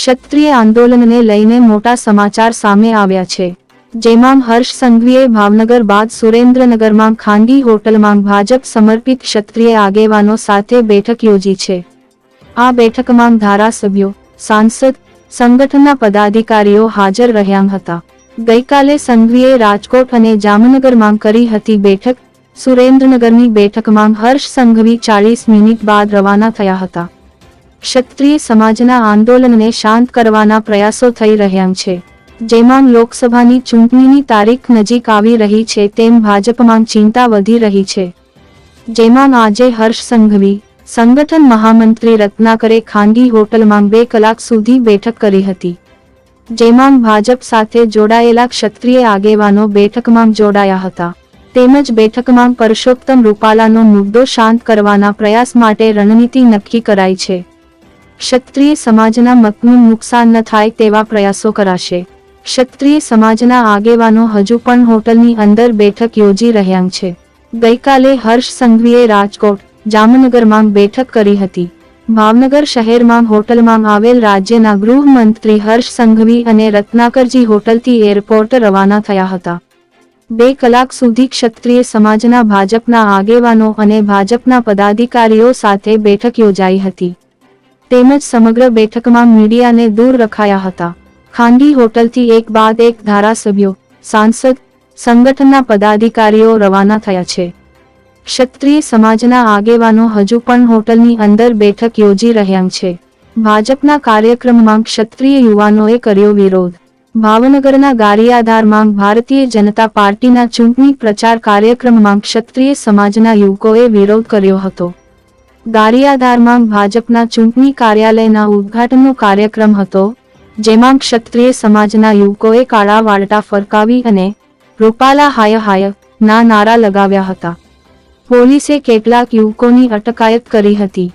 ક્ષત્રિય આંદોલનને લઈને મોટા સમાચાર સામે આવ્યા છે. જેમાં હર્ષ સંઘવીએ ભાવનગર બાદ સુરેન્દ્રનગરમાં ખાનગી હોટલમાં ભાજપ સમર્પિત ક્ષત્રિય આગેવાનો સાથે બેઠક યોજી છે. આ બેઠકમાં ધારાસભ્યો, સાંસદ, સંગઠનના પદાધિકારીઓ હાજર રહ્યા હતા. ગઈકાલે સંઘવીએ રાજકોટ અને જામનગરમાં કરી હતી બેઠક. સુરેન્દ્રનગરની બેઠકમાં હર્ષ સંઘવી ચાલીસ મિનિટ બાદ રવાના થયા હતા. ક્ષત્રિય સમાજના આંદોલનને શાંત કરવાના પ્રયાસો થઈ રહ્યા છે. જેમાં લોકસભાની ચૂંટણીની તારીખ નજીક આવી રહી છે તેમ ભાજપમાં ચિંતા વધી રહી છે. જેમાં આજે હર્ષ સંઘવી, સંગઠન મહામંત્રી રત્નાકરે ખાનગી હોટલમાં બે કલાક સુધી બેઠક કરી હતી. જેમાં ભાજપ સાથે જોડાયેલા ક્ષત્રિય આગેવાનો બેઠકમાં જોડાયા હતા. તેમજ બેઠકમાં પરસોત્તમ રૂપાલાનો મુદ્દો શાંત કરવાના પ્રયાસ માટે રણનીતિ નક્કી કરાઈ છે. ક્ષત્રિય સમાજના મતનું નુકસાન ન થાય તેવા પ્રયાસો કરાશે. ક્ષત્રિય સમાજના આગેવાનો હજુ પણ હોટલની અંદર બેઠક યોજી રહ્યા છે. ગઈકાલે હર્ષ સંઘવીએ રાજકોટ, જામનગરમાં બેઠક કરી હતી. ભાવનગર શહેરમાં હોટલમાં આવેલ રાજ્યના ગૃહમંત્રી હર્ષ સંઘવી અને રત્નાકરજી હોટલથી એરપોર્ટ રવાના થયા હતા. બે કલાક સુધી ક્ષત્રિય સમાજના ભાજપના આગેવાનો અને ભાજપના પદાધિકારીઓ સાથે બેઠક યોજાઈ હતી. તેમજ સમગ્ર બેઠકમાં મીડિયાને દૂર રખાયા હતા. ખાનગી હોટલથી એક બાદ એક ધારાસભ્યો, સાંસદ, સંગઠનના પદાધિકારીઓ રવાના થયા છે. ક્ષત્રિય સમાજના આગેવાનો હજુ પણ હોટલની અંદર બેઠક યોજી રહ્યા છે. ભાજપના કાર્યક્રમમાં ક્ષત્રિય યુવાનોએ કર્યો વિરોધ. ભાવનગરના ગારિયાધારમાં ભારતીય જનતા પાર્ટીના ચૂંટણી પ્રચાર કાર્યક્રમમાં ક્ષત્રિય સમાજના યુવકોએ વિરોધ કર્યો હતો. ગારિયાધારમાં ભાજપના ચૂંટણી કાર્યાલયના ઉદ્ઘાટનનો કાર્યક્રમ હતો, જેમાં ક્ષત્રિય સમાજના યુવકોએ કાળા વાળટા ફરકાવી અને રૂપાલા હાય હાય ના નારા લગાવ્યા હતા. પોલીસે કેટલાક યુવકોની અટકાયત કરી હતી.